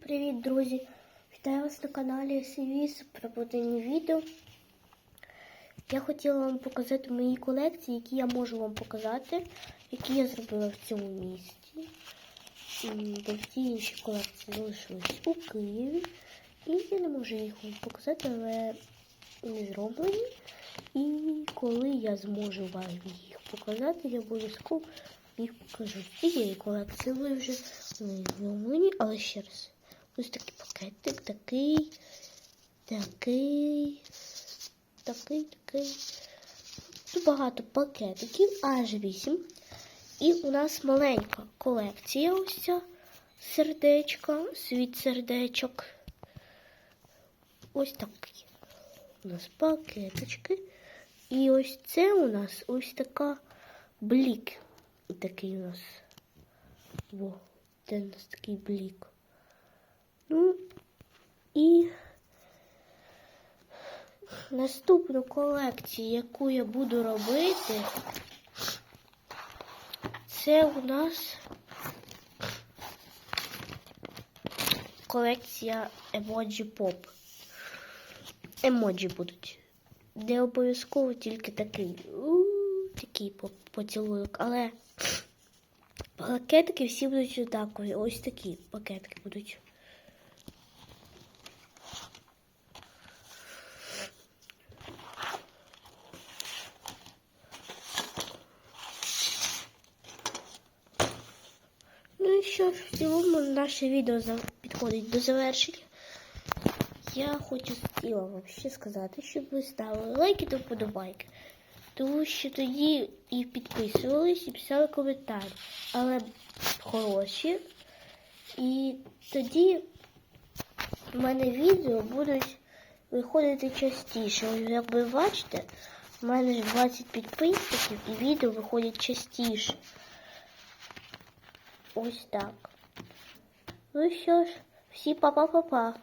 Привіт, друзі! Вітаю вас на каналі Сівіс про буденні відео. Я хотіла вам показати мої колекції, які я можу вам показати, які я зробила в цьому місті. Бо всі інші колекції залишились у Києві. І я не можу їх вам показати, але вони зроблені. І коли я зможу вам їх показати, я обов'язково їх покажу. Цієї колекції ви вже знайомлені, але ще раз. Ось такий пакетик, такий, такий, такий, такий. Тут багато пакетиків, аж вісім. І у нас маленька колекція ось ця сердечка, світ сердечок. Ось такий. У нас пакеточки. І ось це у нас ось така блік. Такий у нас. Во, це у нас такий блік. Ну і наступну колекцію, яку я буду робити, це у нас колекція Emoji Pop. Емоджі будуть. Не обов'язково тільки такий. Такий поцілунок, але пакетики всі будуть однакові. Ось такі пакетики будуть. Ну і що в цілому наше відео підходить до завершення. Я хочу хотіла вам ще сказати, щоб ви ставили лайки та вподобайки. Тому що тоді і підписувались, і писали коментарі. Але хороші. І тоді в мене відео будуть виходити частіше. Як ви бачите, в мене ж 20 підписників і відео виходять частіше. Ось так. Ну що ж, всі па-па-па-па.